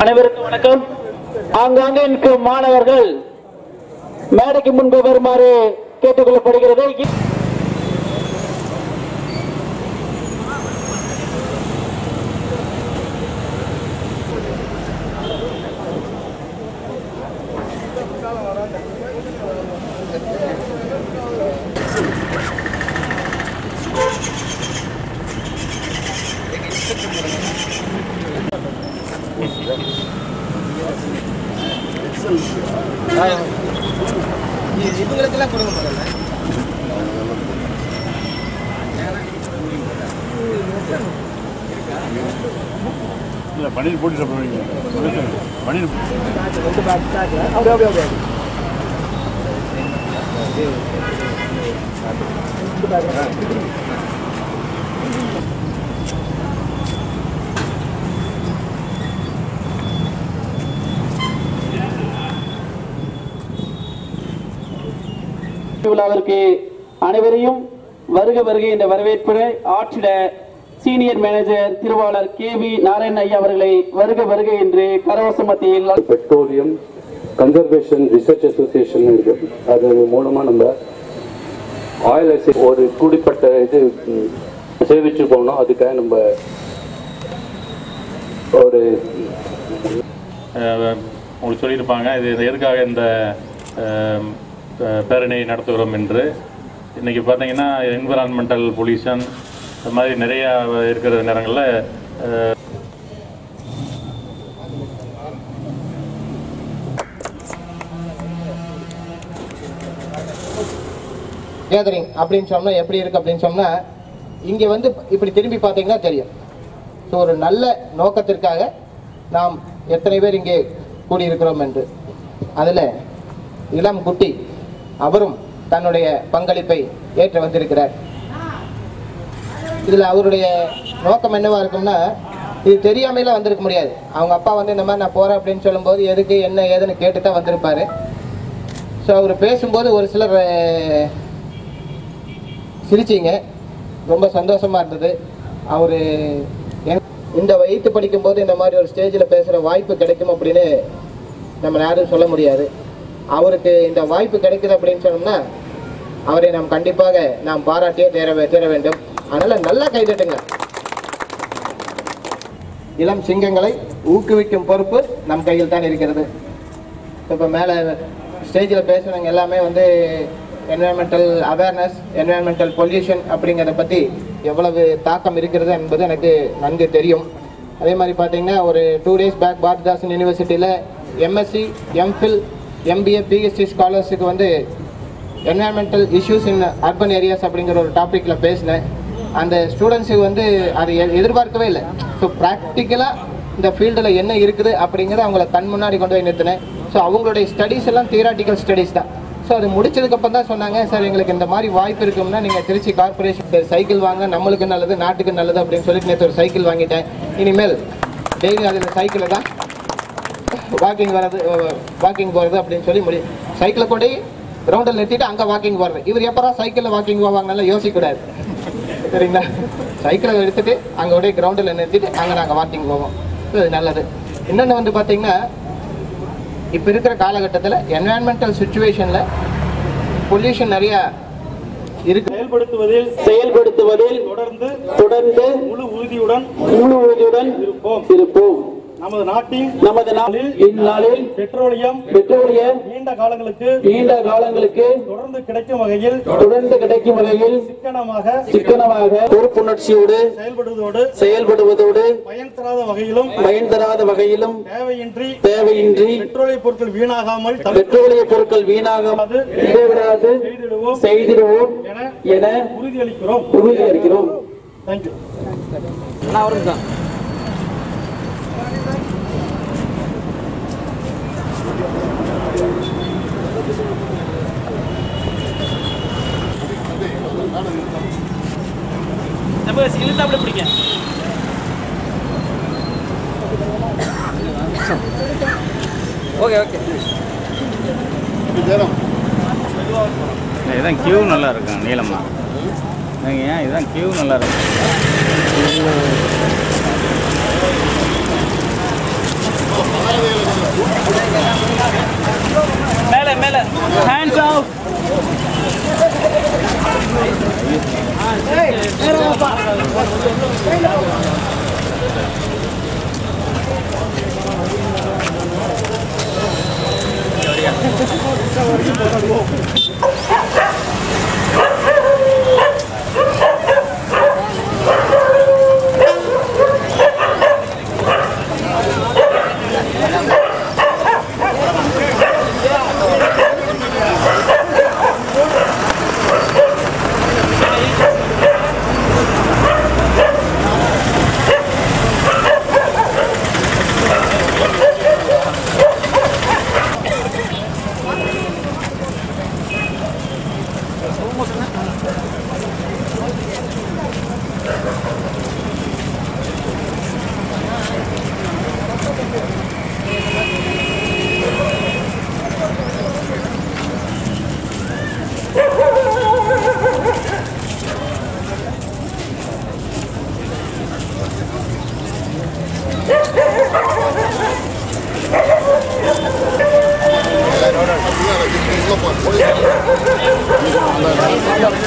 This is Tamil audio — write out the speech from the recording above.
அனைவருக்கும் வணக்கம். ஆங்காங்கே நிற்கும் மாணவர்கள் மேடைக்கு முன்பு வருமாறு கேட்டுக்கொள்ளப்படுகிறது. இல்லை பன்னீர் போட்டு சாப்பிடுவீங்க. பன்னீர் அப்படியே அப்படியே அப்படியே. விழாவிற்கு அனைவரையும் வருக வருக என்ற வரவேற்புரை ஆற்றிட சீனியர் மேனேஜர் திருவாளர் கே வி நாராயண ஐயா அவர்களை வருக வருக என்று கரவச மத்தியில் பெட்ரோலியம் கன்சர்வேஷன் ரிசர்ச் அசோசியேஷன் இருக்கு. அது மூலமா நம்ம ஆயில் ஒரு கூடிப்பட்ட இது ம், சேமிச்சு போகணும் அதுக்காக நம்ம ஒரு உங்களுக்கு சொல்லியிருப்பாங்க. இது இது எதுக்காக இந்த பேரணியை நடத்துகிறோம் என்று. இன்றைக்கி பார்த்தீங்கன்னா என்விரான்மெண்டல் பொல்யூஷன் இந்த மாதிரி நிறையா இருக்கிற நேரங்களில் கேதரிங் அப்படின்னு சொன்னால் எப்படி இருக்குது அப்படின்னு சொன்னால் இங்கே வந்து இப்படி திரும்பி பார்த்தீங்கன்னா தெரியும். ஸோ ஒரு நல்ல நோக்கத்திற்காக நாம் எத்தனை பேர் இங்கே கூடியிருக்கிறோம் என்று. அதில் இளம் குட்டி அவரும் தன்னுடைய பங்களிப்பை ஏற்று வந்திருக்கிறார். இதில் அவருடைய நோக்கம் என்னவா இருக்கும்னா இது தெரியாமையில வந்திருக்க முடியாது. அவங்க அப்பா வந்து இந்த மாதிரி நான் போறேன் அப்படின்னு சொல்லும்போது எதுக்கு என்ன ஏதுன்னு கேட்டு தான் வந்திருப்பாரு. ஸோ அவர் பேசும்போது ஒரு சிலர் சிரிச்சிங்க. ரொம்ப சந்தோஷமா இருந்தது. அவர் இந்த வயிற்று படிக்கும்போது இந்த மாதிரி ஒரு ஸ்டேஜில் பேசுகிற வாய்ப்பு கிடைக்கும் அப்படின்னு நம்ம யாரும் சொல்ல முடியாது. அவருக்கு இந்த வாய்ப்பு கிடைக்குது அப்படின்னு சொன்னோம்னா அவரை நாம் கண்டிப்பாக நாம் பாராட்டியே தேர தேர வேண்டும். அதனால் நல்லா கைதட்டுங்க. இளம் சிங்கங்களை ஊக்குவிக்கும் பொறுப்பு நம் கையில் தான் இருக்கிறது. இப்போ மேலே ஸ்டேஜில் பேசுனவங்க எல்லாமே வந்து என்வரான்மெண்டல் அவேர்னஸ் என்வரான்மெண்டல் பொல்யூஷன் அப்படிங்கிறத பற்றி எவ்வளவு தாக்கம் இருக்கிறது என்பது எனக்கு நன்கு தெரியும். அதே மாதிரி பார்த்தீங்கன்னா ஒரு டூ டேஸ் பேக் பாரதிதாசன் யூனிவர்சிட்டியில் எம்எஸ்சி எம்ஃபில் எம்பிஏ பிஹெச்டி ஸ்காலர்ஸுக்கு வந்து environmental issues in urban areas அப்படிங்கிற ஒரு டாப்பிக்கில் பேசினேன். அந்த ஸ்டூடெண்ட்ஸுக்கு வந்து அது எ- எதிர்பார்க்கவே இல்லை. ஸோ ப்ராக்டிக்கலாக இந்த ஃபீல்டில் என்ன இருக்குது அப்படிங்கிறத அவங்கள கண் முன்னாடி கொண்டு போய் நிறுத்தினேன். ஸோ அவங்களுடைய ஸ்டடீஸ் எல்லாம் தியராட்டிக்கல் ஸ்டடீஸ் தான். ஸோ அது முடிச்சதுக்கப்புறம் தான் சொன்னாங்க சார் எங்களுக்கு இந்த மாதிரி வாய்ப்பு இருக்கும்னா நீங்கள் திருச்சி கார்பரேஷன் சைக்கிள் வாங்க நம்மளுக்கு நல்லது நாட்டுக்கு நல்லது அப்படின்னு சொல்லிட்டு நேற்று ஒரு சைக்கிள் வாங்கிட்டேன். இனிமேல் டெய்லி அதில் சைக்கிளில் தான் வாக்கிங் வர்றது வாக்கிங் போகிறது அப்படின்னு சொல்லி முடி சைக்கிளை கொண்டு கிரவுண்டில் நிறுத்திட்டு அங்கே வாக்கிங் போகிறது இவர் எப்பரா சைக்கிளில் வாக்கிங் போவாங்கன்னு யோசிக்கக்கூடாது. சரிங்களா? சைக்கிளை எடுத்துட்டு அங்கே உடைய கிரவுண்டில் நிறுத்திட்டு அங்கே நாங்கள் வாக்கிங் போவோம். இது நல்லது. இன்னொன்று வந்து பார்த்தீங்கன்னா இப்போ இருக்கிற காலகட்டத்தில் என்வாயன்மெண்டல் சுச்சுவேஷனில் பொல்யூஷன் நிறைய இருக்கு. செயல்படுத்துவதில் செயல்படுத்துவதில் தொடர்ந்து தொடர்ந்து முழு உறுதியுடன் முழு உறுதியுடன் இருப்போம். இருப்போம். நமது நாட்டின் நமது நாளில் இந்நாளில் பெட்ரோலியம் பெட்ரோலிய நீண்ட காலங்களுக்கு நீண்ட காலங்களுக்கு தொடர்ந்து கிடைக்கும் வகையில் தொடர்ந்து கிடைக்கும் வகையில் சிக்கனமாக சிக்கனமாக பொறுப்புணர்ச்சியோடு செயல்படுவதோடு செயல்படுவதோடு பயன் தராத வகையிலும் பயன் தராத வகையிலும் தேவையின்றி தேவையின்றி பெட்ரோலிய பொருட்கள் வீணாகாமல் பெட்ரோலிய பொருட்கள் வீணாகாது இடைவிடாது செய்திடுவோம். என என உறுதியளிக்கிறோம். உறுதியளிக்கிறோம். தேங்க்யூ நம்ம இழுத்தாப்புல பிடிங்க. ஓகே ஓகே இதான் கியூ நல்லா இருக்கும் நீளம்மா ஏன் இதான் கியூ நல்லா இருக்கும்?